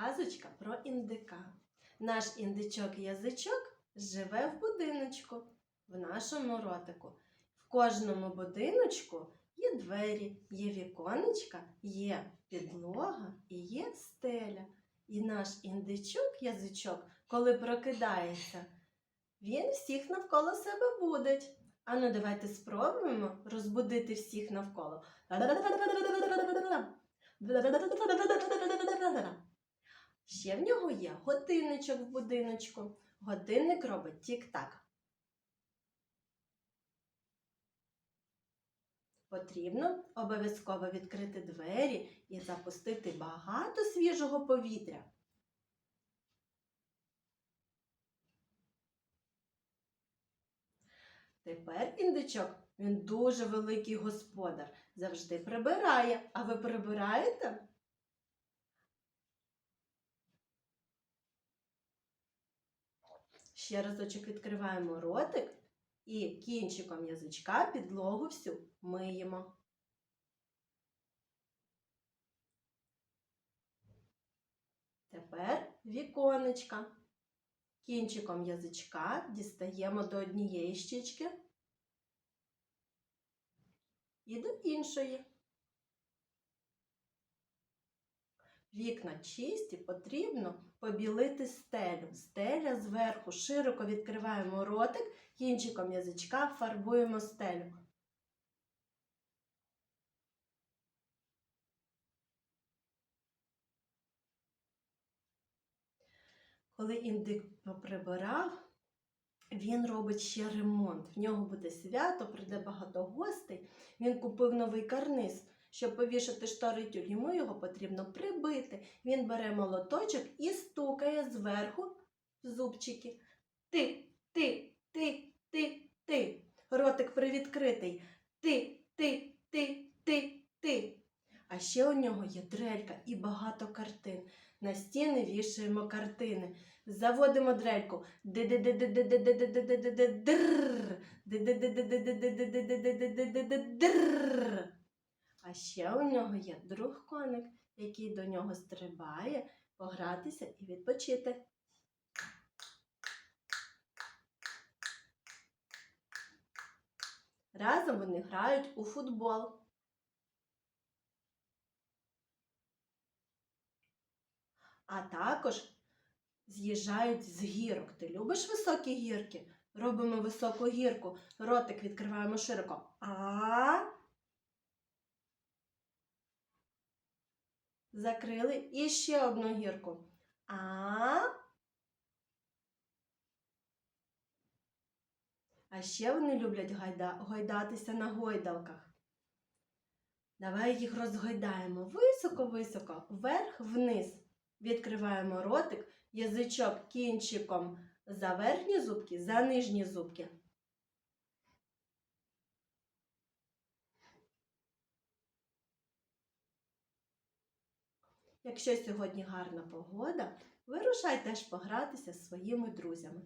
Казочка про індика. Наш індичок-язичок живе в будиночку, в нашому ротику. В кожному будиночку є двері, є віконечка, є підлога і є стеля. І наш індичок-язичок, коли прокидається, він всіх навколо себе будить. Ану, давайте спробуємо розбудити всіх навколо. Ще в нього є годинничок в будиночку. Годинник робить тік-так. Потрібно обов'язково відкрити двері і запустити багато свіжого повітря. Тепер індичок, він дуже великий господар, завжди прибирає. А ви прибираєте? Ще разочок відкриваємо ротик і кінчиком язичка підлогу всю миємо. Тепер віконечка. Кінчиком язичка дістаємо до однієї щічки і до іншої. вікна чисті, потрібно побілити стелю. Стеля зверху широко відкриваємо ротик, кінчиком язичка фарбуємо стелю. Коли індик поприбирав, він робить ще ремонт. В нього буде свято, прийде багато гостей. Він купив новий карниз. Щоб повішати штори тюль, йому його потрібно прибити. Він бере молоточок і стукає зверху зубчики. Ти, ти, ти, ти, ти. Ротик привідкритий. Ти, ти, ти, ти, ти. А ще у нього є дрелька і багато картин. На стіни вішаємо картини. Заводимо дрельку. Др. А ще у нього є друг коник, який до нього стрибає погратися і відпочити. Разом вони грають у футбол. А також з'їжджають з гірок. Ти любиш високі гірки? Робимо високу гірку. Ротик відкриваємо широко. А. Закрили і ще одну гірку. А. А ще вони люблять гайда... гойдатися на гойдалках. Давай їх розгойдаємо високо-високо, вверх-вниз. Відкриваємо ротик, язичок кінчиком за верхні зубки, за нижні зубки. Якщо сьогодні гарна погода, вирушай теж погратися зі своїми друзями.